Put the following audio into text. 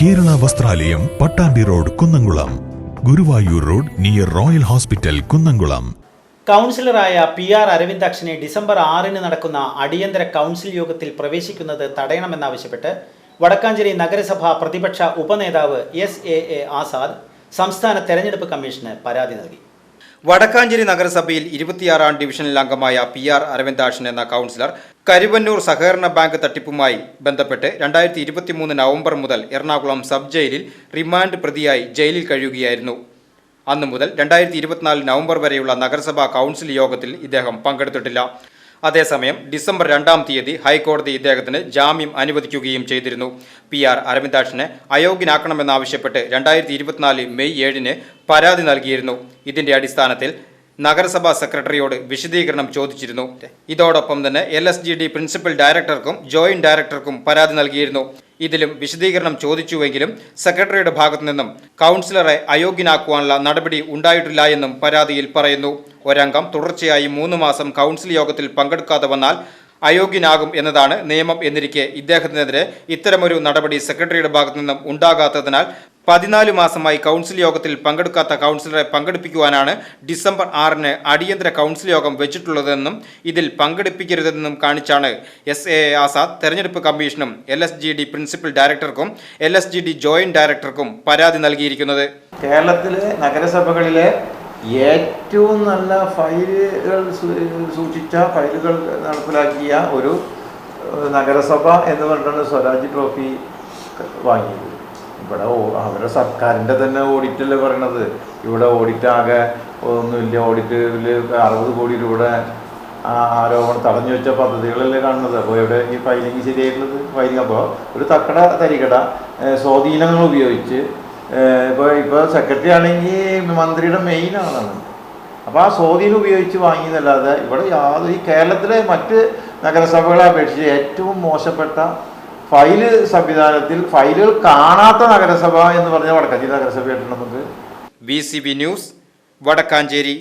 Kerala Vasthralayam Pattambi road Kunnamkulam. Guruvayur road near Royal Hospital Kunnamkulam. കൗൺസിലറായ P R അരവിന്ദാക്ഷനെ December ആറിന് നടക്കുന്ന അടിയന്തര council യോഗത്തിൽ പ്രവേശിക്കുന്നത് തടയണമെന്നാവശ്യപ്പെട്ട് വടക്കാഞ്ചേരി നഗരസഭാ പ്രതിപക്ഷ ഉപനേതാവ് എസ് എ എ ആസാദ് സംസ്ഥാന തെരഞ്ഞെടുപ്പ് കമ്മീഷന് പരാതി നൽകി. വടക്കാഞ്ചേരി നഗരസഭയിൽ ഇരുപത്തിയാറാം ഡിവിഷനിൽ അംഗമായ പി ആർ അരവിന്ദാക്ഷൻ എന്ന കൗൺസിലർ കരുവന്നൂർ സഹകരണ ബാങ്ക് തട്ടിപ്പുമായി ബന്ധപ്പെട്ട് രണ്ടായിരത്തി ഇരുപത്തിമൂന്ന് നവംബർ മുതൽ എറണാകുളം സബ് ജയിലിൽ റിമാൻഡ് പ്രതിയായി ജയിലിൽ കഴിയുകയായിരുന്നു. അന്നു മുതൽ രണ്ടായിരത്തി ഇരുപത്തിനാല് നവംബർ വരെയുള്ള നഗരസഭാ കൗൺസിൽ യോഗത്തിൽ ഇദ്ദേഹം പങ്കെടുത്തിട്ടില്ല. അതേസമയം ഡിസംബർ രണ്ടാം തീയതി ഹൈക്കോടതി ഇദ്ദേഹത്തിന് ജാമ്യം അനുവദിക്കുകയും ചെയ്തിരുന്നു. പി ആർ അരവിന്ദാക്ഷനെ അയോഗ്യനാക്കണമെന്നാവശ്യപ്പെട്ട് രണ്ടായിരത്തി ഇരുപത്തിനാല് മെയ് ഏഴിന് പരാതി നൽകിയിരുന്നു. ഇതിന്റെ അടിസ്ഥാനത്തിൽ നഗരസഭാ സെക്രട്ടറിയോട് വിശദീകരണം ചോദിച്ചിരുന്നു. ഇതോടൊപ്പം തന്നെ L S G D principal ഡയറക്ടർക്കും joint ഡയറക്ടർക്കും പരാതി നൽകിയിരുന്നു. ഇതിലും വിശദീകരണം ചോദിച്ചുവെങ്കിലും സെക്രട്ടറിയുടെ ഭാഗത്തു നിന്നും കൗൺസിലറെ അയോഗ്യനാക്കുവാനുള്ള നടപടി ഉണ്ടായിട്ടില്ല എന്നും പരാതിയിൽ പറയുന്നു. ഒരംഗം. തുടർച്ചയായി മൂന്ന് മാസം കൗൺസിൽ യോഗത്തിൽ പങ്കെടുക്കാതെ വന്നാൽ അയോഗ്യനാകും എന്നതാണ് നിയമം എന്നിരിക്കെ ഇദ്ദേഹത്തിനെതിരെ ഇത്തരമൊരു നടപടി സെക്രട്ടറിയുടെ ഭാഗത്തു നിന്നും ഉണ്ടാകാത്തതിനാൽ പതിനാല് മാസമായി കൗൺസിൽ യോഗത്തിൽ പങ്കെടുക്കാത്ത കൗൺസിലറെ പങ്കെടുപ്പിക്കുവാനാണ് ഡിസംബർ ആറിന് അടിയന്തര കൗൺസിൽ യോഗം വെച്ചിട്ടുള്ളതെന്നും ഇതിൽ പങ്കെടുപ്പിക്കരുതെന്നും കാണിച്ചാണ് എസ് എ ആസാദ് തെരഞ്ഞെടുപ്പ് കമ്മീഷനും L S G D principal ഡയറക്ടർക്കും L S G D joint ഡയറക്ടർക്കും പരാതി നൽകിയിരിക്കുന്നത്. കേരളത്തിലെ നഗരസഭകളിലെ ഏറ്റവും നല്ല ഫയലുകൾ സൂക്ഷിച്ച ഫയലുകൾ നടപ്പിലാക്കിയ ഒരു നഗരസഭ എന്ന് പറഞ്ഞിട്ടാണ് സ്വരാജ് ട്രോഫി വാങ്ങിയത്. ഇവിടെ അവരുടെ സർക്കാരിന്റെ തന്നെ ഓഡിറ്റല്ലേ പറയണത്. ഇവിടെ ഓഡിറ്റ് ആകെ ഒന്നുമില്ല. ഓഡിറ്റിൽ അറുപത് കോടി രൂപ ആരോപണം തടഞ്ഞു വെച്ച പദ്ധതികളല്ലേ കാണുന്നത്. അപ്പോൾ ഇവിടെ ഈ ഫയലിംഗ് ശരിയായിട്ടുള്ളത്? ഫയലിംഗ് അപ്പോൾ ഒരു തക്കട തരികട സ്വാധീനങ്ങൾ ഉപയോഗിച്ച് ഇപ്പോൾ ഇപ്പോൾ സെക്രട്ടറി ആണെങ്കിൽ മന്ത്രിയുടെ മെയിൻ ആളാണ്. അപ്പോൾ ആ സ്വാധീനം ഉപയോഗിച്ച് വാങ്ങിയതല്ലാതെ ഇവിടെ യാതൊരു ഈ കേരളത്തിലെ മറ്റ് നഗരസഭകളെ അപേക്ഷിച്ച് ഏറ്റവും മോശപ്പെട്ട ഫയൽ സംവിധാനത്തിൽ ഫയലുകൾ കാണാത്ത നഗരസഭ എന്ന് പറഞ്ഞാൽ വടക്കാഞ്ചേരി നഗരസഭയായിട്ട് നമുക്ക്. B C B news Vadakkanchery.